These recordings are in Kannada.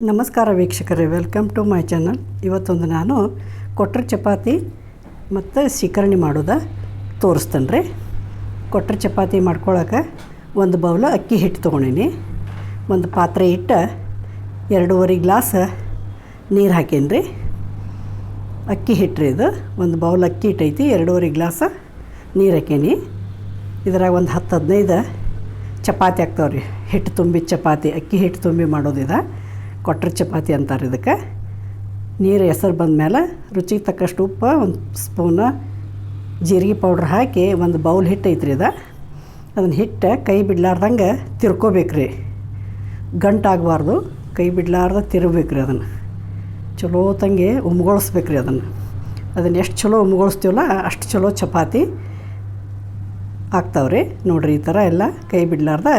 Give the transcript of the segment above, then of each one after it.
ನಮಸ್ಕಾರ ವೀಕ್ಷಕರೇ, ವೆಲ್ಕಮ್ ಟು ಮೈ ಚಾನಲ್. ಇವತ್ತೊಂದು ನಾನು ಕೊಟ್ರ ಚಪಾತಿ ಮತ್ತು ಶಿಕರಣಿ ಮಾಡೋದ ತೋರಿಸ್ತೇನೆ ರೀ ಕೊಟ್ರ ಚಪಾತಿ ಮಾಡ್ಕೊಳಕ್ಕೆ ಒಂದು ಬೌಲ ಅಕ್ಕಿ ಹಿಟ್ಟು ತೊಗೊಂಡೀನಿ. ಒಂದು ಪಾತ್ರೆ ಇಟ್ಟು ಎರಡೂವರೆ ಗ್ಲಾಸ್ ನೀರು ಹಾಕೀನಿ ರೀ ಅಕ್ಕಿ ಹಿಟ್ಟು ರೀ ಇದು. ಒಂದು ಬೌಲ್ ಅಕ್ಕಿ ಹಿಟ್ಟೈತಿ ಎರಡೂವರೆ ಗ್ಲಾಸ್ ನೀರು ಹಾಕೀನಿ. ಇದ್ರಾಗ ಒಂದು ಹತ್ತು ಹದಿನೈದು ಚಪಾತಿ ಆಗ್ತಾವ್ರಿ ಹಿಟ್ಟು ತುಂಬಿ ಚಪಾತಿ, ಅಕ್ಕಿ ಹಿಟ್ಟು ತುಂಬಿ ಮಾಡೋದಿದೆ ಕೊಟ್ರ ಚಪಾತಿ ಅಂತಾರೆ ಇದಕ್ಕೆ. ನೀರು ಹೆಸರು ಬಂದಮೇಲೆ ರುಚಿಗೆ ತಕ್ಕಷ್ಟು ಉಪ್ಪು, ಒಂದು ಸ್ಪೂನ ಜೀರಿಗೆ ಪೌಡ್ರ್ ಹಾಕಿ ಒಂದು ಬೌಲ್ ಹಿಟ್ಟು ಐತ್ರಿ ಇದು. ಅದನ್ನು ಹಿಟ್ಟು ಕೈ ಬಿಡ್ಲಾರ್ದಂಗೆ ತಿರ್ಕೋಬೇಕು ರೀ ಗಂಟಾಗಬಾರ್ದು, ಕೈ ಬಿಡ್ಲಾರ್ದ ತಿರ್ಬೇಕ್ರಿ ಅದನ್ನು. ಚಲೋ ತಂಗೆ ಉಮ್ಗೊಳಿಸ್ಬೇಕು ರೀ ಅದನ್ನು. ಅದನ್ನು ಎಷ್ಟು ಚಲೋ ಉಮ್ಗೊಳಿಸ್ತೀವಲ್ಲ ಅಷ್ಟು ಚಲೋ ಚಪಾತಿ ಆಗ್ತಾವ್ರಿ. ನೋಡಿರಿ ಈ ಥರ ಎಲ್ಲ ಕೈ ಬಿಡ್ಲಾರ್ದ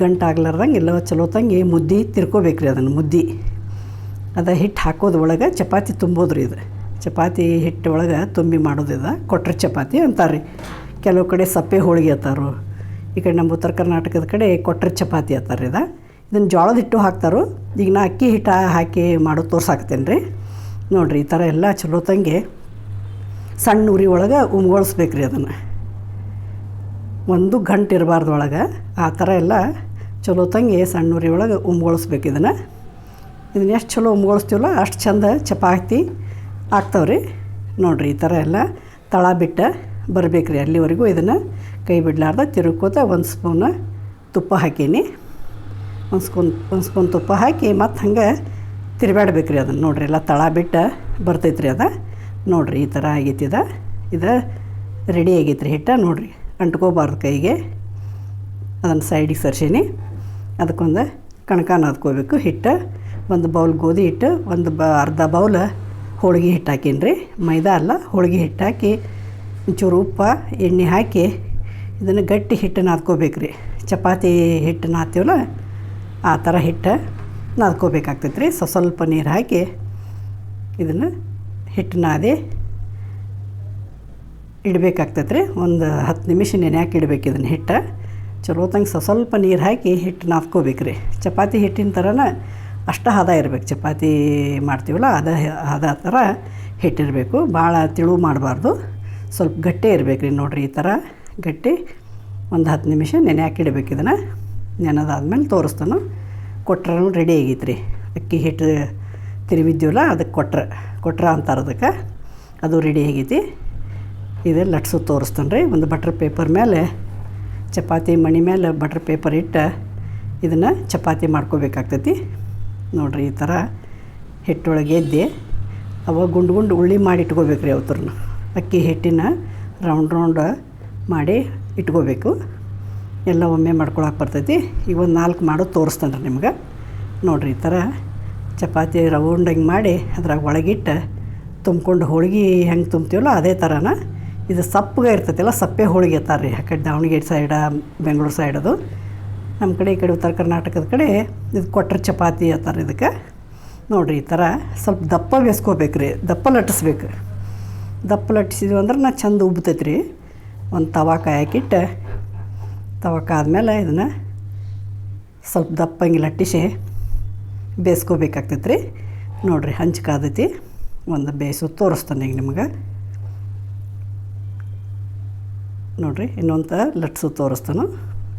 ಗಂಟು ಆಗ್ಲಾರ್ದಂಗೆ ಎಲ್ಲ ಚಲೋ ತಂಗಿ ಮುದ್ದೆ ತಿರ್ಕೋಬೇಕು ರೀ ಅದನ್ನು ಮುದ್ದೆ. ಅದು ಹಿಟ್ಟು ಹಾಕೋದು ಒಳಗೆ ಚಪಾತಿ ತುಂಬೋದು ರೀ ಇದು. ಚಪಾತಿ ಹಿಟ್ಟು ಒಳಗೆ ತುಂಬಿ ಮಾಡೋದು ಇದು. ಕೊಟ್ರೆ ಚಪಾತಿ ಅಂತಾರೆ ರೀ ಕೆಲವು ಕಡೆ ಸಪ್ಪೆ ಹೋಳಿಗೆ ಅತ್ತಾರು. ಈ ಕಡೆ ನಮ್ಮ ಉತ್ತರ ಕರ್ನಾಟಕದ ಕಡೆ ಕೊಟ್ರೆ ಚಪಾತಿ ಅಂತಾರೆ ಇದು. ಇದನ್ನು ಜೋಳದ ಹಿಟ್ಟು ಹಾಕ್ತಾರೋ. ಈಗ ನಾ ಅಕ್ಕಿ ಹಿಟ್ಟು ಹಾಕಿ ಮಾಡೋದು ತೋರ್ಸಾಕ್ತೇನೆ ರೀ ನೋಡಿರಿ ಈ ಥರ ಎಲ್ಲ ಚಲೋ ತಂಗಿ ಸಣ್ಣ ಉರಿ ಒಳಗೆ ಉಮ್ಗೊಳಿಸ್ಬೇಕು ರೀ ಅದನ್ನು. ಒಂದು ಗಂಟೆ ಇರಬಾರ್ದು ಒಳಗೆ ಆ ಥರ ಎಲ್ಲ ಚಲೋ ತಂಗಿ ಸಣ್ಣ ಉರಿ ಒಳಗೆ ಉಮ್ಗೊಳಿಸ್ಬೇಕು ಇದನ್ನು. ಇದನ್ನ ಎಷ್ಟು ಚಲೋ ಉಮ್ಗೊಳಿಸ್ತೀವಲ್ಲ ಅಷ್ಟು ಚಂದ ಚಪಾತಿ ಆಗ್ತಾವ್ರಿ. ನೋಡಿರಿ ಈ ಥರ ಎಲ್ಲ ತಳ ಬಿಟ್ಟು ಬರಬೇಕು ರೀ ಅಲ್ಲಿವರೆಗೂ ಇದನ್ನು ಕೈ ಬಿಡಲಾರ್ದ ತಿರುಕೋತ ಒಂದು ಸ್ಪೂನ ತುಪ್ಪ ಹಾಕೀನಿ. ಒಂದು ಸ್ಪೂನ್ ಒಂದು ಸ್ಪೂನ್ ತುಪ್ಪ ಹಾಕಿ ಮತ್ತು ಹಂಗೆ ತಿರುಗಾಡ್ಬೇಕು ರೀ ಅದನ್ನು. ನೋಡಿರಿ ಎಲ್ಲ ತಳ ಬಿಟ್ಟು ಬರ್ತೈತ್ರಿ ಅದು. ನೋಡಿರಿ ಈ ಥರ ಆಗೈತಿ ಇದು ಇದು ರೆಡಿ ಆಗೈತ್ರಿ ಹಿಟ್ಟು ನೋಡಿರಿ. ಅಂಟ್ಕೋಬಾರ್ದು ಕೈಗೆ. ಅದನ್ನು ಸೈಡಿಗೆ ಸರ್ಸೀನಿ. ಅದಕ್ಕೊಂದು ಕಣಕ ನಾದ್ಕೋಬೇಕು ಹಿಟ್ಟು. ಒಂದು ಬೌಲ್ ಗೋಧಿ ಹಿಟ್ಟು, ಒಂದು ಬ ಅರ್ಧ ಬೌಲ್ ಹೋಳಿಗೆ ಹಿಟ್ಟು ಹಾಕೀನಿ ರೀ ಮೈದಾ ಅಲ್ಲ, ಹೋಳಿಗೆ ಹಿಟ್ಟು ಹಾಕಿ, ಒಂಚೂರು ಉಪ್ಪು, ಎಣ್ಣೆ ಹಾಕಿ ಇದನ್ನು ಗಟ್ಟಿ ಹಿಟ್ಟು ನಾದ್ಕೋಬೇಕು ರೀ ಚಪಾತಿ ಹಿಟ್ಟು ನಾದ್ತೀವಲ್ಲ, ಆ ಥರ ಹಿಟ್ಟು ನಾದ್ಕೋಬೇಕಾಗ್ತೈತೆ ರೀ ಸ್ವ ಸ್ವಲ್ಪ ನೀರು ಹಾಕಿ ಇದನ್ನು ಹಿಟ್ಟು ನಾದಿ ಇಡಬೇಕಾಗ್ತೈತೆ ರೀ ಒಂದು ಹತ್ತು ನಿಮಿಷ ನೆನೆಯಾಕೆ ಇಡ್ಬೇಕು ಇದನ್ನು ಹಿಟ್ಟು? ಚಲೋ ತಂಗೆ ಸ್ವ ಸ್ವಲ್ಪ ನೀರು ಹಾಕಿ ಹಿಟ್ಟು ನಾದ್ಕೋಬೇಕು ರೀ ಚಪಾತಿ ಹಿಟ್ಟಿನ ಥರನ ಅಷ್ಟು ಹದ ಇರಬೇಕು. ಚಪಾತಿ ಮಾಡ್ತೀವಲ್ಲ, ಅದ ಹದ ಥರ ಹಿಟ್ಟಿರಬೇಕು ಭಾಳ ತಿಳು ಮಾಡಬಾರ್ದು. ಸ್ವಲ್ಪ ಗಟ್ಟಿ ಇರಬೇಕು ರೀ ನೋಡಿರಿ ಈ ಥರ ಗಟ್ಟಿ ಒಂದು ಹತ್ತು ನಿಮಿಷ ನೆನೆಯಾಕೆ ಇಡ್ಬೇಕು ಇದನ್ನು? ನೆನೆದಾದ್ಮೇಲೆ ತೋರಿಸ್ತಾನು. ಕೊಟ್ರೂ ರೆಡಿ ಆಗೈತೆ ರೀ ಅಕ್ಕಿ ಹಿಟ್ಟು ತಿರುವಿದ್ದೀವಲ್ಲ ಅದಕ್ಕೆ ಕೊಟ್ರ. ಕೊಟ್ರ ಅಂತಾರೆ ಅದಕ್ಕೆ. ಅದು ರೆಡಿ ಆಗೈತಿ. ಇದು ಲಟ್ಸು ತೋರಿಸ್ತಾನೆ ರೀ. ಒಂದು ಬಟ್ರ್ ಪೇಪರ್ ಮೇಲೆ, ಚಪಾತಿ ಮಣಿ ಮೇಲೆ ಬಟ್ರ್ ಪೇಪರ್ ಇಟ್ಟು ಇದನ್ನು ಚಪಾತಿ ಮಾಡ್ಕೋಬೇಕಾಗ್ತೈತಿ. ನೋಡಿರಿ ಈ ಥರ ಹಿಟ್ಟೊಳಗೆ ಎದ್ದೆ, ಅವಾಗ ಗುಂಡು ಗುಂಡು ಉಳ್ಳಿ ಮಾಡಿ ಇಟ್ಕೋಬೇಕು ರೀ ಅವತ್ರನ್ನ ಅಕ್ಕಿ ಹಿಟ್ಟಿನ ರೌಂಡ್ ರೌಂಡ್ ಮಾಡಿ ಇಟ್ಕೋಬೇಕು. ಎಲ್ಲ ಒಮ್ಮೆ ಮಾಡ್ಕೊಳಕ್ಕೆ ಬರ್ತೈತಿ. ಈಗ ಒಂದು ನಾಲ್ಕು ಮಾಡೋದು ತೋರಿಸ್ತಾನೆ ರೀ ನಿಮ್ಗೆ. ನೋಡಿರಿ ಈ ಥರ ಚಪಾತಿ ರೌಂಡಂಗೆ ಮಾಡಿ ಅದ್ರಾಗ ಒಳಗಿಟ್ಟು ತುಂಬ್ಕೊಂಡು ಹೋಳಿಗೆ ಹೆಂಗೆ ತುಂಬ್ತೀವಲ್ಲ ಅದೇ ಥರನ ಇದು ಸಪ್ಪಗೆ ಇರ್ತೈತಲ್ಲ, ಸಪ್ಪೆ ಹೋಳಿಗೆ ಇರ್ತಾರೆ ರೀ ಆ ಕಡೆ ದಾವಣಗೆರೆ ಸೈಡ ಬೆಂಗಳೂರು ಸೈಡ್ ಅದು. ನಮ್ಮ ಕಡೆ ಈ ಕಡೆ ಉತ್ತರ ಕರ್ನಾಟಕದ ಕಡೆ ಇದು ಕೊಟ್ರ ಚಪಾತಿ ಅಂತಾರೆ ಇದಕ್ಕೆ. ನೋಡಿರಿ ಈ ಥರ ಸ್ವಲ್ಪ ದಪ್ಪ ಬೇಸ್ಕೋಬೇಕು ರೀ ದಪ್ಪ ಲಟ್ಟಿಸ್ಬೇಕು ದಪ್ಪ ಲಟ್ಟಿಸಿದ್ವಿ ಅಂದ್ರೆ ನಾ ಚಂದ ಉಬ್ತೈತೆ ರೀ ಒಂದು ತವಾ ಕಾಯಕ್ಕಿಟ್ಟು ತವಾ ಕಾದ್ಮೇಲೆ ಇದನ್ನು ಸ್ವಲ್ಪ ದಪ್ಪಂಗೆ ಲಟ್ಟಿಸಿ ಬೇಯಿಸ್ಕೋಬೇಕಾಗ್ತೈತೆ ರೀ ನೋಡಿರಿ ಹಂಚು ಕಾದೈತಿ ಒಂದು ಬೇಯಿಸು ತೋರಿಸ್ತಾನೆ ಈಗ ನಿಮ್ಗೆ. ನೋಡಿರಿ, ಇನ್ನೊಂದು ಲಟ್ಸು ತೋರಿಸ್ತಾನು.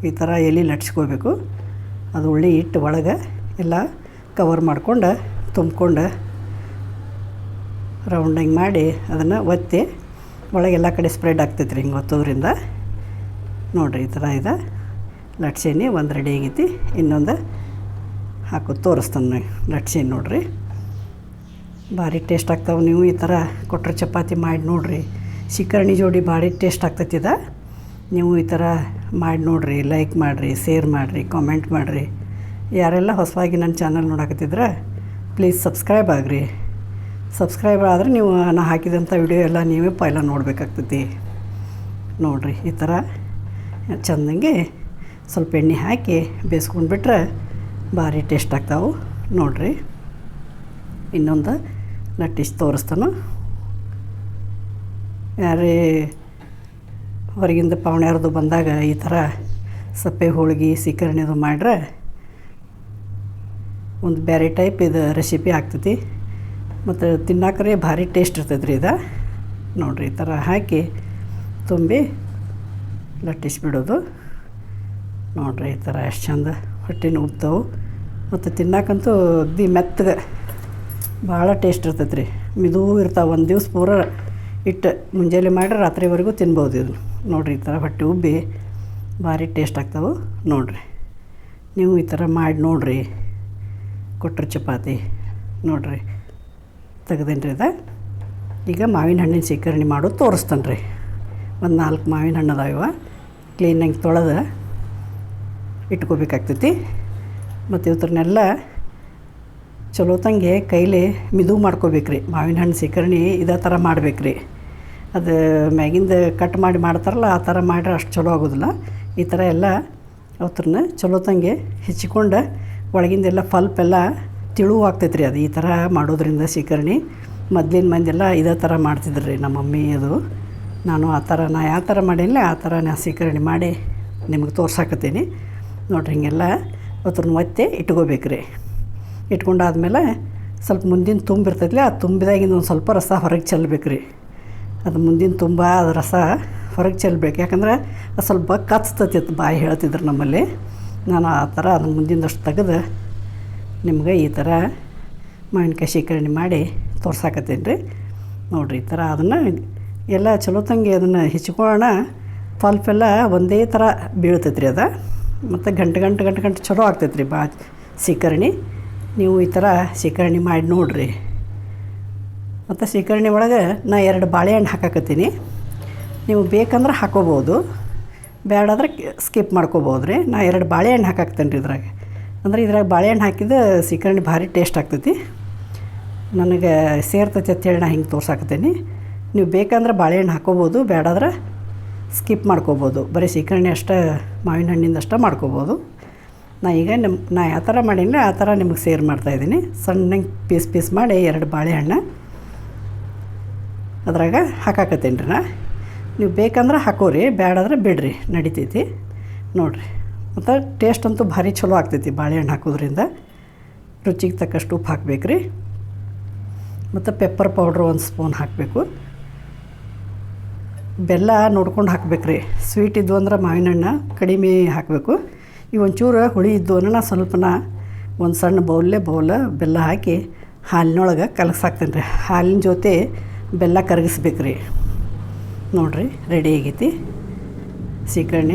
ಈ ಥರ ಎಲೆ ಲಟ್ಸ್ಕೋಬೇಕು ಅದು ಉಳ್ಳಿ ಇಟ್ಟು ಒಳಗೆ ಎಲ್ಲ ಕವರ್ ಮಾಡ್ಕೊಂಡು, ತುಂಬ್ಕೊಂಡು ರೌಂಡಿಂಗ್ ಮಾಡಿ ಅದನ್ನು ಒತ್ತಿ ಒಳಗೆ ಎಲ್ಲ ಕಡೆ ಸ್ಪ್ರೆಡ್ ಆಗ್ತೈತೆ ರೀ ಹಿಂಗೆ ಒತ್ತೋದ್ರಿಂದ. ನೋಡಿರಿ, ಈ ಥರ ಇದೆ. ಲಟ್ಸೇನಿ ಒಂದು ರೆಡಿ ಆಗೈತಿ. ಇನ್ನೊಂದು ಹಾಕೋ ತೋರಿಸ್ತಾನೆ ಲಟ್ಸೇನಿ ನೋಡಿರಿ. ಭಾರಿ ಟೇಸ್ಟ್ ಆಗ್ತಾವೆ ನೀವು ಈ ಥರ ಕೊಟ್ಟರೆ ಚಪಾತಿ ಮಾಡಿ ನೋಡಿರಿ. ಶಿಕರ್ಣಿ ಜೋಡಿ ಭಾರಿ ಟೇಸ್ಟ್ ಆಗ್ತೈತಿದ ನೀವು ಈ ಥರ ಮಾಡಿ ನೋಡಿರಿ ಲೈಕ್ ಮಾಡಿರಿ ಶೇರ್ ಮಾಡಿರಿ ಕಾಮೆಂಟ್ ಮಾಡಿರಿ. ಯಾರೆಲ್ಲ ಹೊಸವಾಗಿ ನನ್ನ ಚಾನಲ್ ನೋಡಕತ್ತಿದ್ರೆ ಪ್ಲೀಸ್ ಸಬ್ಸ್ಕ್ರೈಬ್ ಆಗಿರಿ. ಸಬ್ಸ್ಕ್ರೈಬ್ ಆದರೆ ನೀವು ನಾನು ಹಾಕಿದಂಥ ವಿಡಿಯೋ ಎಲ್ಲ ನೀವೇ ಪೈಲ ನೋಡಬೇಕಾಗ್ತೈತಿ. ನೋಡಿರಿ, ಈ ಥರ ಚೆಂದಂಗೆ ಸ್ವಲ್ಪ ಎಣ್ಣೆ ಹಾಕಿ ಬೇಯಿಸ್ಕೊಂಡು ಬಿಟ್ರೆ ಭಾರಿ ಟೇಸ್ಟ್ ಆಗ್ತಾವೆ. ನೋಡಿರಿ, ಇನ್ನೊಂದು ಲಟ್ಟಿಸ್ ತೋರಿಸ್ತಾನು. ಯಾರೇ ಹೊರಗಿಂದ ಪಾವಣ್ಯಾರದು ಬಂದಾಗ ಈ ಥರ ಸಪ್ಪೆ ಹೋಳಿಗೆ ಸೀಕರಣೆದು ಮಾಡ್ರೆ ಒಂದು ಬೇರೆ ಟೈಪ್ ಇದು ರೆಸಿಪಿ ಆಗ್ತೈತಿ. ಮತ್ತು ತಿನ್ನಾಕ್ರೆ ಭಾರಿ ಟೇಸ್ಟ್ ಇರ್ತೈತೆ ರೀ ಇದು. ನೋಡಿರಿ ಈ ಥರ ಹಾಕಿ ತುಂಬಿ ಲಟ್ಟಿಸ್ಬಿಡೋದು. ನೋಡಿರಿ ಈ ಥರ ಎಷ್ಟು ಚಂದ ಹೊಟ್ಟೆನ ಉಬ್ತಾವು ಮತ್ತು ತಿನ್ನಾಕಂತೂ ಅಗ್ದಿ ಮೆತ್ತಗೆ ಭಾಳ ಟೇಸ್ಟ್ ಇರ್ತೈತೆ ರೀ ಮಿದು ಇರ್ತಾವೆ. ಒಂದು ದಿವ್ಸ ಪೂರ ಇಟ್ಟು ಮುಂಜಾನೆ ಮಾಡಿ ರಾತ್ರಿವರೆಗೂ ತಿನ್ಬೋದು ಇದನ್ನು. ನೋಡಿರಿ ಈ ಥರ ಹೊಟ್ಟೆ ಉಬ್ಬಿ ಭಾರಿ ಟೇಸ್ಟ್ ಆಗ್ತಾವೆ ನೋಡಿರಿ. ನೀವು ಈ ಥರ ಮಾಡಿ ನೋಡಿರಿ. ಕೊಟ್ಟರು ಚಪಾತಿ ನೋಡಿರಿ. ತೆಗ್ದೇನು ರೀ ಇದು ಈಗ ಮಾವಿನ ಹಣ್ಣಿನ ಶೇಖರಣೆ ಮಾಡೋದು ತೋರಿಸ್ತಾನೆ ರೀ ಒಂದು ನಾಲ್ಕು ಮಾವಿನ ಹಣ್ಣು ಅದಾವ ಕ್ಲೀನಾಗಿ ತೊಳೆದು ಇಟ್ಕೋಬೇಕಾಗ್ತೈತಿ. ಮತ್ತು ಇವ್ರನ್ನೆಲ್ಲ ಚಲೋ ತಂಗೆ ಕೈಲಿ ಮಿದು ಮಾಡ್ಕೋಬೇಕ್ರಿ. ಮಾವಿನ ಹಣ್ಣು ಶೇಖರಣೆ ಇದೇ ಥರ ಮಾಡ್ಬೇಕ್ರಿ. ಅದು ಮ್ಯಾಗಿಂದ ಕಟ್ ಮಾಡಿ ಮಾಡ್ತಾರಲ್ಲ, ಆ ಥರ ಮಾಡ್ರೆ ಅಷ್ಟು ಚಲೋ ಆಗೋದಿಲ್ಲ. ಈ ಥರ ಎಲ್ಲ ಅವತ್ರನ್ನ ಚಲೋ ತಂಗೆ ಹೆಚ್ಚಿಕೊಂಡು ಒಳಗಿಂದೆಲ್ಲ ಪಲ್ಪ್ ಎಲ್ಲ ತಿಳು ಆಗ್ತೈತೆ ರೀ ಅದು ಈ ಥರ ಮಾಡೋದ್ರಿಂದ ಶೇಖರಣೆ. ಮೊದ್ಲಿನ ಮಂದೆಲ್ಲ ಇದೇ ಥರ ಮಾಡ್ತಿದ್ರು ರೀ ನಮ್ಮ ಮಮ್ಮಿ ಅದು. ನಾನು ಆ ಥರ, ನಾ ಯಾವ ಥರ ಮಾಡಿಲ್ಲ ಆ ಥರ ನಾ ಶೇಖರಣೆ ಮಾಡಿ ನಿಮಗೆ ತೋರ್ಸಾಕತ್ತೀನಿ. ನೋಡ್ರಿ ಹಿಂಗೆಲ್ಲ ಅವತ್ರನ್ನ ಒತ್ತೆ ಇಟ್ಕೋಬೇಕು ರೀ ಇಟ್ಕೊಂಡಾದ್ಮೇಲೆ ಸ್ವಲ್ಪ ಮುಂದಿನ ತುಂಬಿರ್ತೈತಿಲ್ಲ ಆ ತುಂಬಿದಾಗಿಂದ ಒಂದು ಸ್ವಲ್ಪ ರಸ ಹೊರಗೆ ಚೆಲ್ಬೇಕ್ರಿ. ಅದು ಮುಂದಿನ ತುಂಬ ಅದು ರಸ ಹೊರಗೆ ಚೆಲ್ಬೇಕು. ಯಾಕಂದ್ರೆ ಅದು ಸ್ವಲ್ಪ ಕಚ್ತತಿತ್ತು ಬಾಯಿ ಹೇಳ್ತಿದ್ರು ನಮ್ಮಲ್ಲಿ. ನಾನು ಆ ಥರ ಅದು ಮುಂದಿನಷ್ಟು ತೆಗೆದು ನಿಮ್ಗೆ ಈ ಥರ ಮಾವಿನಕಾಯಿ ಶೇಖರಣೆ ಮಾಡಿ ತೋರ್ಸಾಕತ್ತೀನಿ ರೀ. ನೋಡಿರಿ ಈ ಥರ ಅದನ್ನು ಎಲ್ಲ ಚಲೋ ತಂಗಿ ಅದನ್ನು ಹೆಚ್ಕೊಳ್ಳೋಣ. ಪಲ್ಪೆಲ್ಲ ಒಂದೇ ಥರ ಬೀಳ್ತೈತೆ ರೀ ಅದು. ಮತ್ತು ಗಂಟು ಗಂಟು ಗಂಟೆ ಗಂಟು ಚಲೋ ಆಗ್ತೈತೆ ರೀ ಬಾ ಶೇಖರಣೆ. ನೀವು ಈ ಥರ ಶೇಖರಣೆ ಮಾಡಿ ನೋಡಿರಿ. ಮತ್ತು ಸೀಕರ್ಣಿ ಒಳಗೆ ನಾ ಎರಡು ಬಾಳೆಹಣ್ಣು ಹಾಕಾಕತ್ತೀನಿ. ನೀವು ಬೇಕಂದ್ರೆ ಹಾಕೋಬೋದು. ಬೇಡಾದ್ರೆ ಸ್ಕಿಪ್ ಮಾಡ್ಕೋಬೋದು ರೀ ನಾ ಎರಡು ಬಾಳೆಹಣ್ಣು ಹಾಕಾಕ್ತೇನೆ ರೀ ಇದ್ರಾಗ. ಅಂದ್ರೆ ಇದ್ರಾಗ ಬಾಳೆಹಣ್ಣು ಹಾಕಿದ ಸೀಕರ್ಣಿ ಭಾರಿ ಟೇಸ್ಟ್ ಆಗ್ತೈತಿ. ನನಗೆ ಸೇರ್ತೈತಿ ಅಂತೇಳಿ ನಾ ಹಿಂಗೆ ತೋರ್ಸಾಕತ್ತೀನಿ. ನೀವು ಬೇಕಂದ್ರೆ ಬಾಳೆಹಣ್ಣು ಹಾಕೋಬೋದು. ಬೇಡಾದ್ರೆ ಸ್ಕಿಪ್ ಮಾಡ್ಕೋಬೋದು. ಬರೀ ಸೀಕರ್ಣಿ ಅಷ್ಟೇ, ಮಾವಿನ ಹಣ್ಣಿಂದ ಅಷ್ಟೇ ಮಾಡ್ಕೋಬೋದು. ನಾ ಈಗ ನಿಮ್ಮ ನಾ ಯಾವ ಥರ ಮಾಡೀನಿ, ಆ ಥರ ನಿಮಗೆ ಸೇರ್ ಮಾಡ್ತಾಯಿದ್ದೀನಿ ಸಣ್ಣಗೆ ಪೀಸ್ ಪೀಸ್ ಮಾಡಿ ಎರಡು ಬಾಳೆಹಣ್ಣು. ಅದ್ರಾಗ ಹಾಕಾಕತ್ತೇನ್ರಿ ನಾ? ನೀವು ಬೇಕಂದ್ರೆ ಹಾಕೋರಿ ಬೇಡಾದ್ರೆ ಬಿಡ್ರಿ, ನಡಿತೈತಿ. ನೋಡಿರಿ, ಮತ್ತು ಟೇಸ್ಟ್ ಅಂತೂ ಭಾರಿ ಚಲೋ ಆಗ್ತೈತಿ ಬಾಳೆಹಣ್ಣು ಹಾಕೋದ್ರಿಂದ. ರುಚಿಗೆ ತಕ್ಕಷ್ಟು ಉಪ್ಪು ಹಾಕಬೇಕು ರೀ ಮತ್ತು ಪೆಪ್ಪರ್ ಪೌಡ್ರ್ ಒಂದು ಸ್ಪೂನ್ ಹಾಕಬೇಕು. ಬೆಲ್ಲ ನೋಡ್ಕೊಂಡು ಹಾಕ್ಬೇಕು ರೀ ಸ್ವೀಟ್ ಇದ್ವು ಅಂದ್ರೆ ಮಾವಿನ ಹಣ್ಣು ಕಡಿಮೆ ಹಾಕಬೇಕು. ಈ ಒಂಚೂರು ಹುಳಿ ಇದ್ದು ಅಂದ್ರೆ ಸ್ವಲ್ಪನ ಒಂದು ಸಣ್ಣ ಬೌಲೇ ಬೌಲ ಬೆಲ್ಲ ಹಾಕಿ ಹಾಲಿನೊಳಗೆ ಕಲಸಾಕ್ತೇನೆ ರೀ ಹಾಲಿನ ಜೊತೆ ಬೆಲ್ಲ ಕರಗಿಸ್ಬೇಕು ರೀ ನೋಡಿರಿ ರೆಡಿ ಆಗೈತಿ. ಸೀಕರಣೆ.